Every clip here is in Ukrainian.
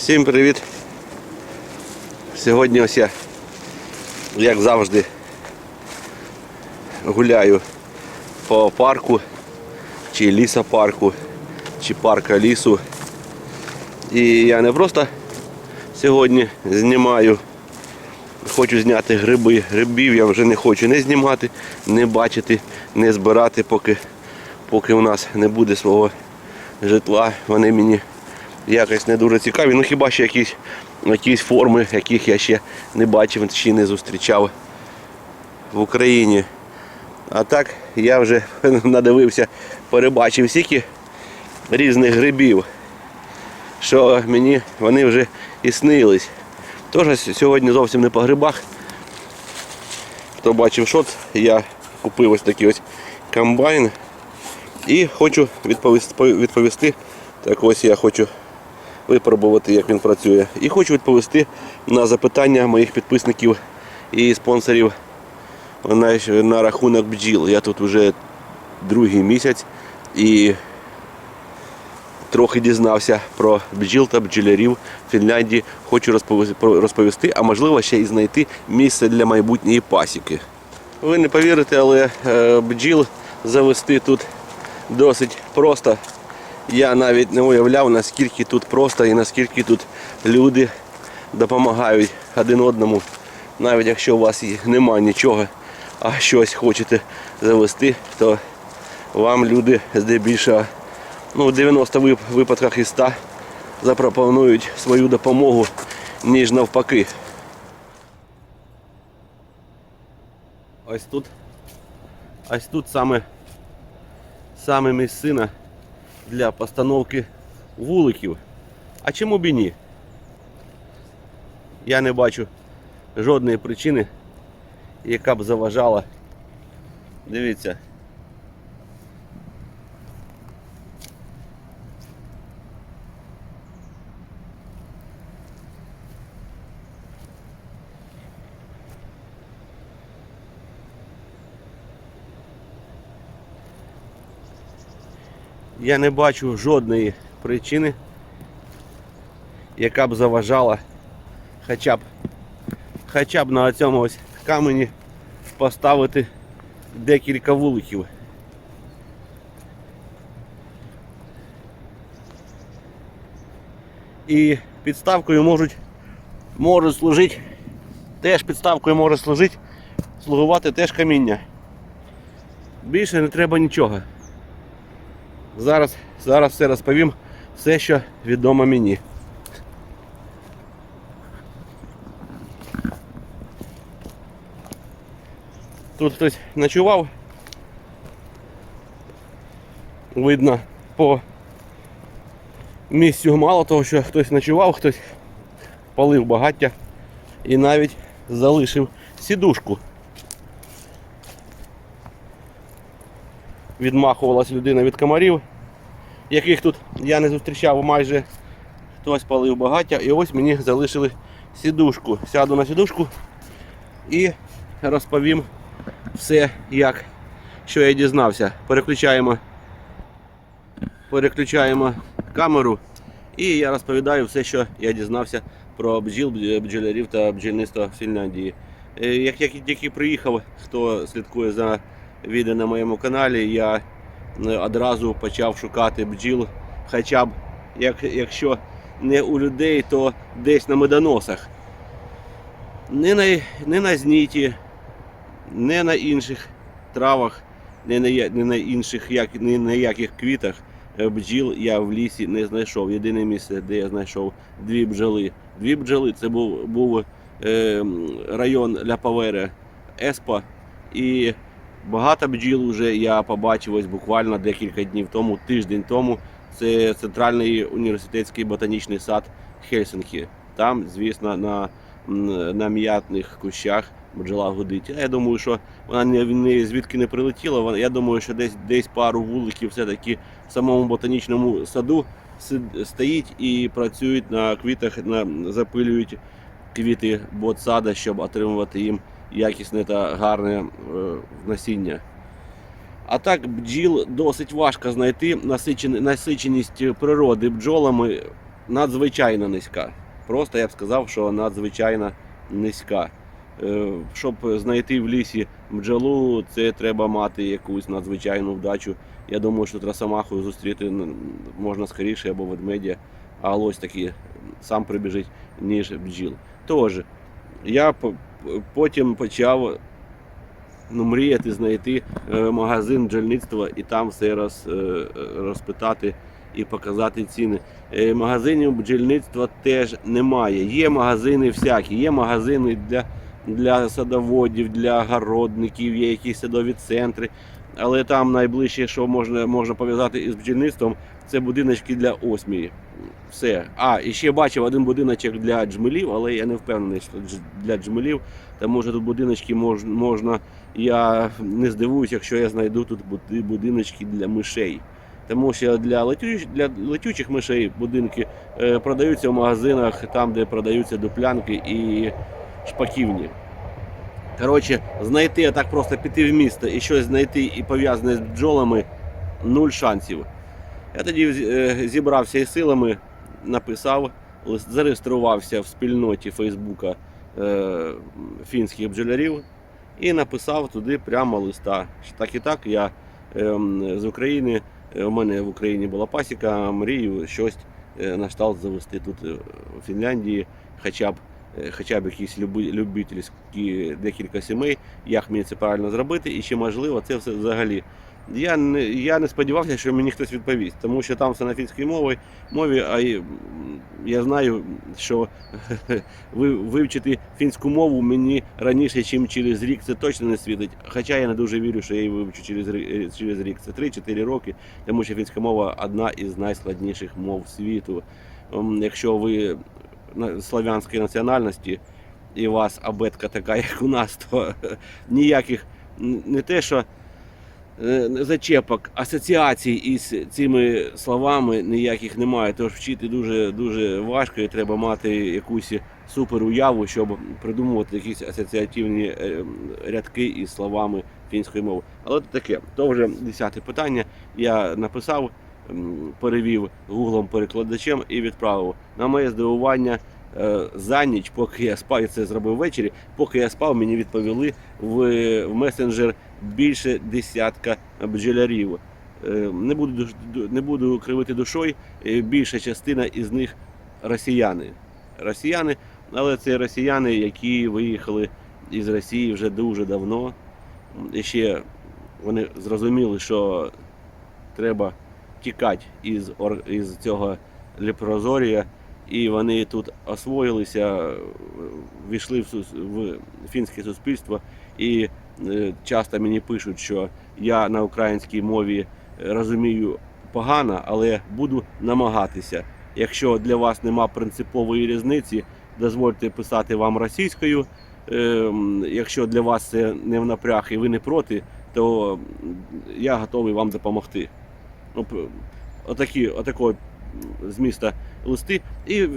Всім привіт! Сьогодні ось я, як завжди, гуляю по парку, чи лісопарку, чи парка лісу. І я не просто сьогодні знімаю, хочу зняти гриби. Грибів я вже не хочу не знімати, не бачити, не збирати, поки, поки у нас не буде свого житла. Вони мені якось не дуже цікаві. Ну хіба що якісь, якісь форми, яких я ще не бачив, чи не зустрічав в Україні. А так я вже надивився, перебачив стільки різних грибів, що мені вони вже і снились. Тож сьогодні зовсім не по грибах. Хто бачив шот, я купив ось такий ось комбайн і хочу відповісти. Так ось я хочу випробувати, як він працює. І хочу відповісти на запитання моїх підписників і спонсорів на, рахунок бджіл. Я тут вже другий місяць і трохи дізнався про бджіл та бджолярів Фінляндії. Хочу розповісти, розповісти, а можливо ще і знайти місце для майбутньої пасіки. Ви не повірите, але е, бджіл завести тут досить просто. Я навіть не уявляв, наскільки тут просто і наскільки тут люди допомагають один одному. Навіть якщо у вас немає нічого, а щось хочете завести, то вам люди здебільшого ну, в 90 випадках із 100 запропонують свою допомогу, ніж навпаки. Ось тут. Ось тут саме, саме місцина для постановки вуликів. А чому б і ні? Я не бачу жодної причини, яка б заважала. Дивіться. Я не бачу жодної причини, яка б заважала хоча б, хоча б на цьому ось камені поставити декілька вуликів. І підставкою можуть, можуть служити, теж підставкою може служити, слугувати теж каміння. Більше не треба нічого. Зараз, зараз все розповім, все, що відомо мені. Тут хтось ночував. Видно по місцю мало того, що хтось ночував, хтось палив багаття і навіть залишив сідушку. Відмахувалась людина від комарів, яких тут я не зустрічав майже хтось палив багаття. І ось мені залишили сідушку. Сяду на сідушку і розповім все, як що я дізнався. Переключаємо, переключаємо камеру і я розповідаю все, що я дізнався про бджіл, бджолярів та бджільництво в Фінляндії. Е, Як я тільки приїхав, хто слідкує за відео на моєму каналі, я одразу почав шукати бджіл, хоча б як, якщо не у людей, то десь на медоносах. Не на, не на зніті, не на інших травах, не на, не на інших як, не на яких квітах е, бджіл я в лісі не знайшов. Єдине місце, де я знайшов дві бджоли. Дві бджоли це був, був е, район Ляпавере Еспа. І багато бджіл вже я побачив ось буквально декілька днів тому, тиждень тому. Це Центральний університетський ботанічний сад Хельсинкі. Там, звісно, на, на м'ятних кущах бджола гудить. Я думаю, що вона не, не звідки не прилетіла. Я думаю, що десь десь пару вуликів все-таки в самому ботанічному саду стоїть і працюють на квітах, на, запилюють квіти ботсада, щоб отримувати їм якісне та гарне е, насіння. А так бджіл досить важко знайти. Насиченість природи бджолами надзвичайно низька. Просто я б сказав, що надзвичайно низька. Е, Щоб знайти в лісі бджолу, це треба мати якусь надзвичайну вдачу. Я думаю, що росомаху зустріти можна скоріше або ведмедя, а ось таки сам прибіжить, ніж бджіл. Тож, я потім почав ну, мріяти знайти е, магазин бджільництва і там все роз, е, розпитати і показати ціни. Е, Магазинів бджільництва теж немає. Є магазини всякі, є магазини для, для садоводів, для городників, є якісь садові центри. Але там найближче, що можна, можна пов'язати із бджільництвом, це будиночки для осмії. Все. А, і ще бачив один будиночок для джмелів, але я не впевнений, що для джмелів. Тому що тут будиночки мож, можна. Я не здивуюсь, якщо я знайду тут будиночки для мишей. Тому що для, летюч, для летючих мишей будинки е, продаються в магазинах, там, де продаються дуплянки і шпаківні. Коротше, знайти, а так просто піти в місто і щось знайти і пов'язане з бджолами нуль шансів. Я тоді е, зібрався із силами, написав, зареєструвався в спільноті Фейсбука е, фінських бджолярів і написав туди прямо листа. що Так і так, я ем, з України, е, у мене в Україні була пасіка, мрію щось на кшталт завести тут у Фінляндії, хоча б, хоча б якісь люби- любительські декілька сімей, як мені це правильно зробити, і чи можливо це все взагалі. Я не, я не сподівався, що мені хтось відповість, тому що там все на фінській мові, мові, а я знаю, що ви- вивчити фінську мову мені раніше, ніж через рік, це точно не світить. Хоча я не дуже вірю, що я її вивчу через, е, через рік. Це 3-4 роки, тому що фінська мова одна із найскладніших мов світу. Ем, Якщо ви славянської національності і у вас абетка така, як у нас, то ніяких не те, що зачепок, асоціацій із цими словами ніяких немає. Тож вчити дуже дуже важко і треба мати якусь супер уяву, щоб придумувати якісь асоціативні е, рядки із словами фінської мови. Але таке, то вже десяте питання. Я написав, перевів гуглом перекладачем і відправив. На моє здивування. е, За ніч, поки я спав, я це зробив ввечері, поки я спав, мені відповіли в месенджер більше десятка бджолярів. Е, Не буду, не буду кривити душою, е, більша частина із них росіяни. Росіяни, але це росіяни, які виїхали із Росії вже дуже давно. І ще вони зрозуміли, що треба тікати із, із цього лепрозорія, і вони тут освоїлися, війшли в, в фінське суспільство і часто мені пишуть, що я на українській мові розумію погано, але буду намагатися. Якщо для вас нема принципової різниці, дозвольте писати вам російською. Ем, Якщо для вас це не в напряг і ви не проти, то я готовий вам допомогти. Отакі, отакого зміста листи. І е,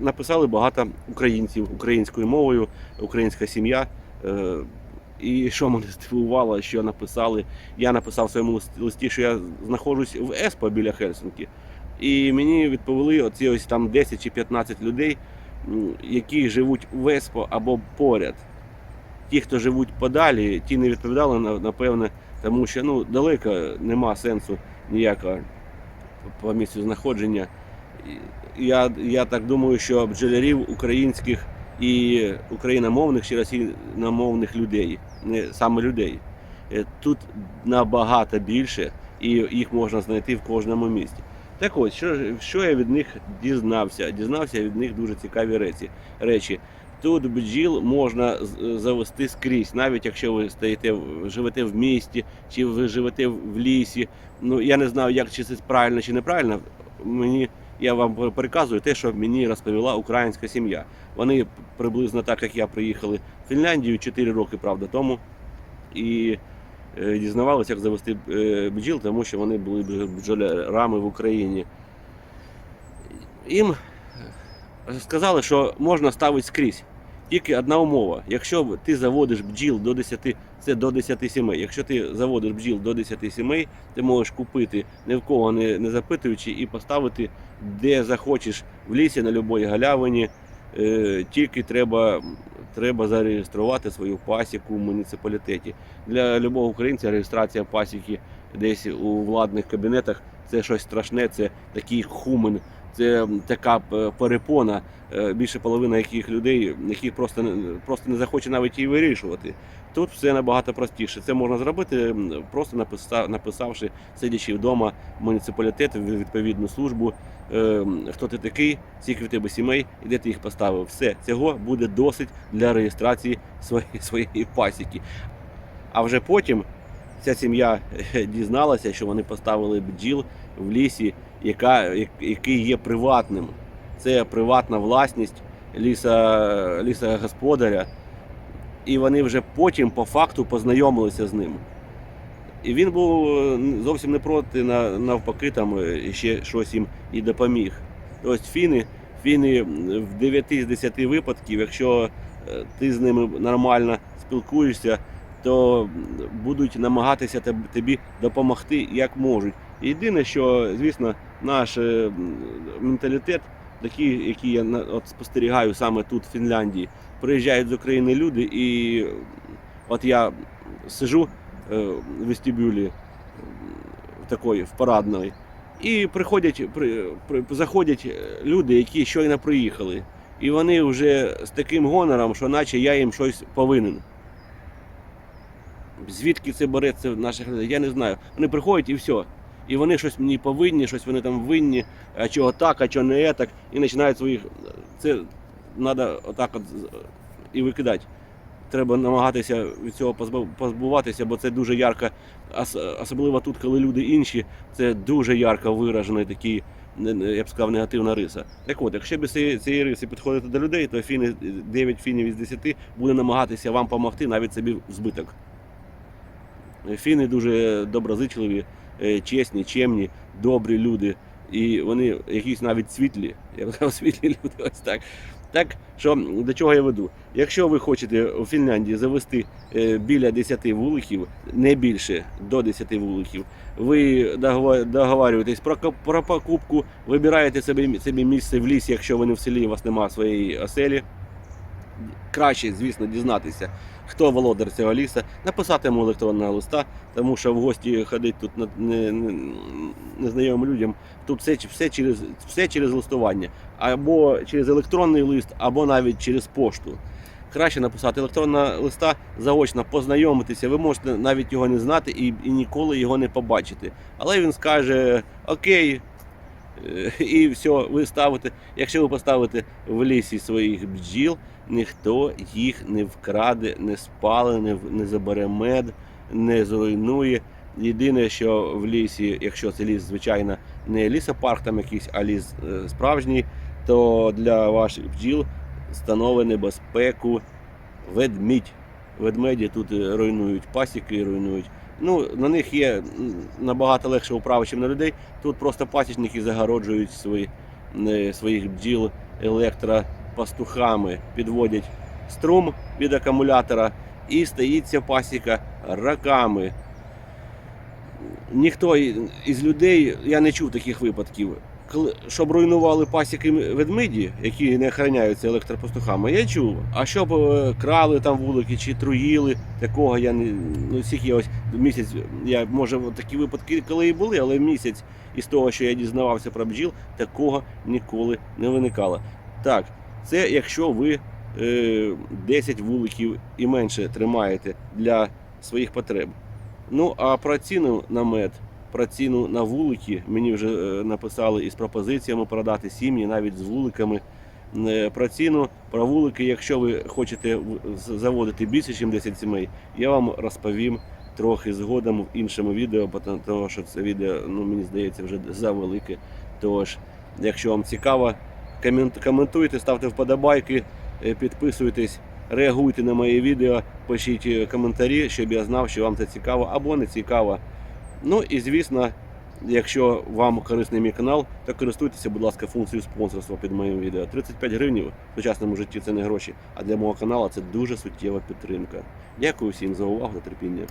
написали багато українців українською мовою, українська сім'я. І що мене здивувало, що написали. Я написав в своєму листі, що я знаходжусь в Еспо біля Хельсинки. І мені відповіли оці ось там 10 чи 15 людей, які живуть в Еспо або поряд. Ті, хто живуть подалі, ті не відповідали напевне, тому що ну, далеко нема сенсу ніякого по місцю знаходження. Я, я так думаю, що бджолярів українських і україномовних чи російномовних людей, не саме людей, е, тут набагато більше, і їх можна знайти в кожному місті. Так ось, що, що я від них дізнався? Дізнався від них дуже цікаві речі. речі. Тут бджіл можна завести скрізь, навіть якщо ви стоїте, живете в місті, чи ви живете в лісі. Ну я не знаю, як чи це правильно чи неправильно. Мені я вам переказую те, що мені розповіла українська сім'я. Вони приблизно так, як я приїхали в Фінляндію 4 роки, правда, тому. І е, дізнавалися, як завести е, бджіл, тому що вони були бджолярами в Україні. Їм сказали, що можна ставити скрізь. Тільки одна умова. Якщо ти заводиш бджіл до 10, це до 10 сімей. Якщо ти заводиш бджіл до 10 сімей, ти можеш купити ні в кого не, не запитуючи і поставити де захочеш в лісі на будь-якій галявині. Е, тільки треба, треба зареєструвати свою пасіку в муніципалітеті. Для любого українця реєстрація пасіки десь у владних кабінетах це щось страшне, це такий хумен, це така е, перепона, е, більше половина яких людей, яких просто, просто не захоче навіть її вирішувати. Тут все набагато простіше. Це можна зробити, просто написа- написавши, сидячи вдома муніципалітет, відповідну службу, е, хто ти такий, скільки в тебе сімей і де ти їх поставив. Все, цього буде досить для реєстрації своєї, своєї пасіки. А вже потім ця сім'я дізналася, що вони поставили бджіл в лісі, яка, який є приватним. Це приватна власність ліса, лісогосподаря. І вони вже потім по факту познайомилися з ним. І він був зовсім не проти, навпаки, там е, ще щось їм і допоміг. Ось фіни, фіни в 9 з 10 випадків, якщо е, ти з ними нормально спілкуєшся, то будуть намагатися тобі допомогти як можуть. Єдине, що, звісно, наш е, менталітет, такий, який я от спостерігаю саме тут, в Фінляндії, приїжджають з України люди, і от я сижу е, в вестибюлі такої, в парадної, і приходять, при, при, заходять е, люди, які щойно приїхали. І вони вже з таким гонором, що наче я їм щось повинен. Звідки це береться в наших людей, я не знаю. Вони приходять і все. І вони щось мені повинні, щось вони там винні, а чого так, а чого не так, і починають своїх. Це треба отак от і викидати. Треба намагатися від цього позбуватися, бо це дуже ярко, особливо тут, коли люди інші, це дуже ярко виражений такий, я б сказав, негативна риса. Так от, якщо без цієї, цієї риси підходити до людей, то фіни 9 фінів із 10 буде намагатися вам допомогти навіть собі в збиток. Фіни дуже доброзичливі, е, чесні, чемні, добрі люди. І вони якісь навіть світлі, я б сказав, світлі люди, ось так. Так що до чого я веду? Якщо ви хочете у Фінляндії завести е, біля 10 вуликів, не більше до 10 вуликів, ви договарюєтесь про, про покупку, вибираєте собі, собі місце в лісі, якщо ви не в селі, у вас немає своєї оселі. Краще, звісно, дізнатися, хто володар цього ліса, написати йому електронного листа, тому що в гості ходить тут на- не- не- незнайомим людям. Тут все, все, через, все через листування, або через електронний лист, або навіть через пошту. Краще написати електронного листа, заочно познайомитися. Ви можете навіть його не знати і, і ніколи його не побачити. Але він скаже Окей, і все, ви ставите. Якщо ви поставите в лісі своїх бджіл, ніхто їх не вкраде, не спале, не, не забере мед, не зруйнує. Єдине, що в лісі, якщо це ліс, звичайно, не лісопарк там якийсь, а ліс е, справжній, то для ваших бджіл становить небезпеку ведмідь. Ведмеді тут е, руйнують пасіки, руйнують. Ну, на них є набагато легше управи, ніж на людей. Тут просто пасічники загороджують свої, е, своїх бджіл електропастухами, підводять струм від акумулятора і стоїться пасіка раками. Ніхто із людей, я не чув таких випадків. Щоб руйнували пасіки ведмеді, які не охороняються електропастухами, я чув. А щоб е, крали там вулики чи труїли, такого я не ну, всіх я ось місяць. Я може такі випадки, коли і були, але місяць із того, що я дізнавався про бджіл, такого ніколи не виникало. Так, це якщо ви е, 10 вуликів і менше тримаєте для своїх потреб. Ну а про ціну на мед, про ціну на вулики мені вже е, написали із пропозиціями продати сім'ї, навіть з вуликами. Е, Про ціну, про вулики, якщо ви хочете заводити більше, ніж 10 сімей, я вам розповім трохи згодом в іншому відео, тому що це відео, ну мені здається, вже завелике. Тож, якщо вам цікаво, коментуйте, ставте вподобайки, е, підписуйтесь, реагуйте на мої відео, пишіть коментарі, щоб я знав, що вам це цікаво або не цікаво. Ну і звісно, Якщо вам корисний мій канал, то користуйтеся, будь ласка, функцією спонсорства під моїм відео. 35 гривень в сучасному житті це не гроші, а для мого каналу це дуже суттєва підтримка. Дякую всім за увагу та терпіння.